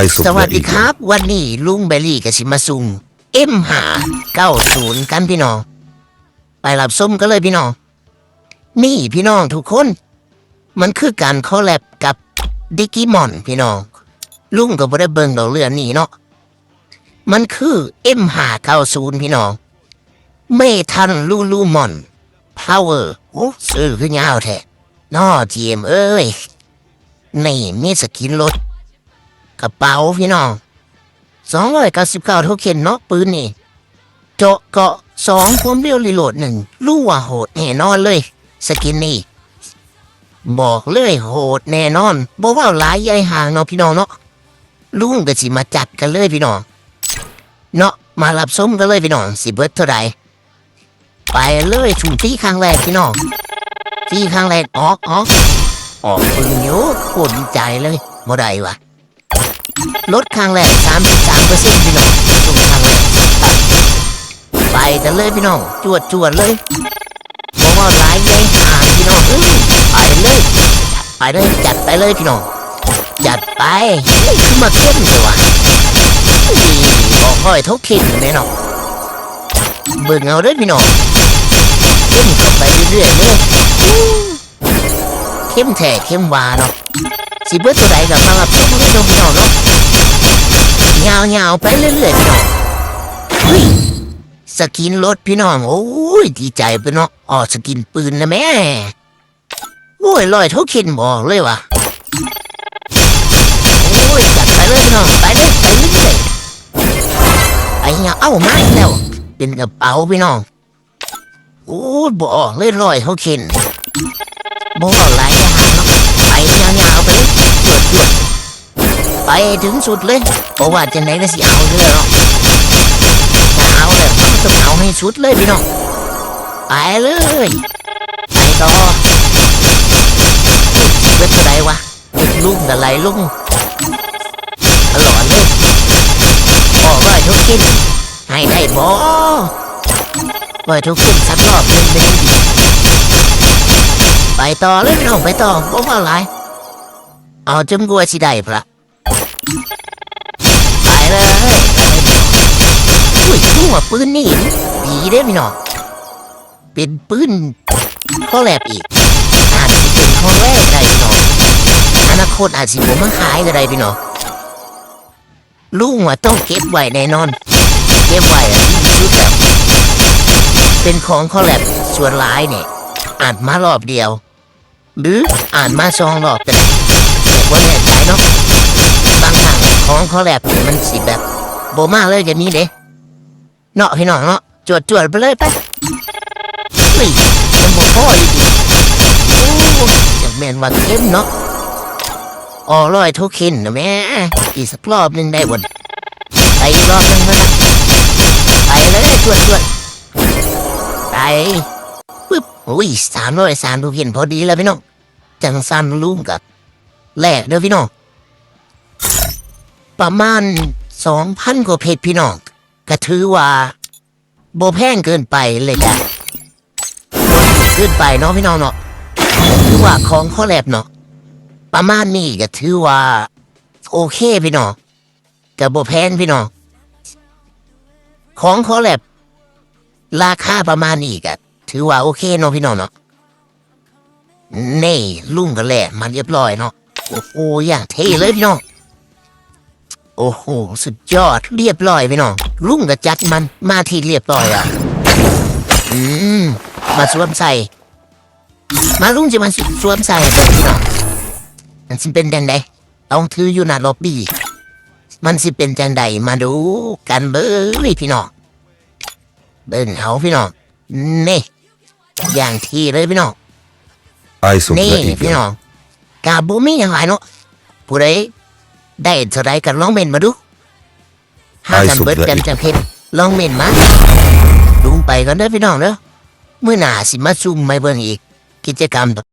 I สวัสดีครับ วันนี้ลุงเบลลี่กับสิมาซุงเอ็มหาเก้าศูนย์กันพี่น้อง ไปรับส้มกันเลยพี่น้อง นี่พี่น้องทุกคน มันคือการคอลแลบกับดิกิมอนพี่น้อง ลุงก็บ่ได้เบิ่งดอกเรือนนี่เนาะมันคือเอ็มหาเก้าศูนย์พี่น้อง เมทันลูลูมอนพาวเวอร์โอ้ซื้อขึ้นยาวแท้นอทีมเอ้ย นี่มีสกินรถ กระเป๋าพี่น้องสองร้อยเก้าสิบเก้าโทเค็นเนาะปืนนี่ เจาะเกาะสองความเร็วรีโหลดหนึ่งรู้ว่าโหดแน่นอนเลย สกินนี่ บอกเลยโหดแน่นอนบอกว่าหลายใหญ่ห่างเนาะพี่น้องเนาะลุงก็สิมาจัดกันเลยพี่น้องเนาะมารับส้มกันเลยพี่น้องสิเบิดเท่าไหร่ไปเลยชุมที่ครั้งแรกพี่น้องที่ครั้งแรกออกออกออกปืนอยู่โคตรดีใจเลยบ่ได้วะ ลดครั้งแรกสามสิบสามเปอร์เซ็นต์พี่น้องลงครั้งแรกไปกันเลยพี่น้อง จวดจวดเลยบอกว่าหลายใหญ่หาพี่น้องอไปเลย ไปเลย จัดไปเลยพี่น้อง จัดไปขึ้นมาเข้มเลยวะดีบอกค่อยเท่าเข็มแน่นอนเบิ่งเอาเด้อพี่น้องเข้มเข้าไปเรื่อยๆเลยเข้มแท้เข้มหวานเนาะสิเบิดตัวใดกับมารับชมเลยเนาะพี่น้องเนาะ ยาวๆไปเรื่อยๆพี่น้องเฮ้ยสกินรถพี่น้อง โอ้ยดีใจไปเนาะอ๋อสกินปืนนะแม่โอ้ยลอยเท่าเข็นบอกเลยวะโอ้ยจัดไปเลยพี่น้องไปเลยไปเรื่อยๆไปเงาเอ้ามาแล้ว เป็นกระเป๋าพี่น้องโอ้ยบอกเลยลอยเท่าเข็นบอกหลายอย่างเนาะไปยาๆไปเลยจวดจวด ไปถึงสุดเลยเพราะว่าจะไหนก็สิเอาเรือหรอเอาเลยต้องเอาให้สุดเลยพี่น้องไปเลยไปต่อเวทอะไรวะเด็ลุงอะไรลุงตลอดเลยออกร้อยทุกกินให้ได้บ่ร้อยทุกกินสักรอบหนึ่งไม่ดีไปต่อเลยพี่น้องไปต่อบ่ว่าหลายเอาจมกลัวสิได้พระ ไปเลยอุ้ยหัวปืนนี่ดีเด้อพี่น้องเป็นปืนข้อแลบอีก อาจสิเป็นข้อแรกได้พี่น้องอนาคตอาจสิผมมาขายก็ได้พี่น้องลุงว่าต้องเก็บไว้แน่นอน เก็บไว้อะที่สุดแบบเป็นของข้อแลบส่วนหลายเนี่ยอ่านมารอบเดียว หรืออ่านมาสองรอบแต่แต่ว่าแน่ใจเนาะ ของเขาแลบมันสิแบบโบมาเลยจะมีเด้เนาะพี่น้องเนาะจวดจวดไปเลยไปเฮ้ยมันบ่พออีกโอ้จะแมนว่าเข้มเนาะอร้อยทุกขินนะแม่อีสักรอบนึงได้บนไปอีกรอบนึงนะไปเลยจวดจวดไปปึ๊บโอ้ยสามร้อยสามดูเห็นพอดีแล้วพี่น้องจังสันลุงกับแลกเด้อพี่น้อง ประมาณสองพันกว่าเพจพี่น้องก็ถือว่าโบแพงเกินไปเลยจ้ะบ่ถูกเกินไปเนาะพี่น้องเนาะถือว่าของข้อแลบเนาะประมาณนี้ก็ถือว่า โอเคพี่น้องกับโบแพงพี่น้องของข้อแลบราคาประมาณนี้ก็ถือว่าโอเคเนาะพี่น้องเนาะเน่ลุงกันแหละมันเรียบร้อยเนาะโอ้โหอย่างเท่เลยพี่น้อง โอ้โห สุดยอดเรียบร้อยพี่น้องลุงก็จัดมันมาที่เรียบร้อยอะ อืม มาสวมใส่ มาลุงจะมาสวมใส่เด็กพี่น้องมันสิเป็นจังใดต้องถืออยู่หน้าล็อบบี้ มันสิเป็นจังใดมาดูกันเบ้อพี่น้องเบิ่งเขาพี่น้องนี่อย่างที่เลยพี่น้อง I นี่ submit พี่น้องกาบุมีอย่างไรเนาะผู้ใด ได้เท่าไรกันลองเมนมาดูห้ากันเบิดกันจะเพชรลองเมนมาลุงไปกันเด้อพี่น้องเด้อเมื่อหน้าสิมาซุ่มไม่เบิ่งอีก กิจกรรม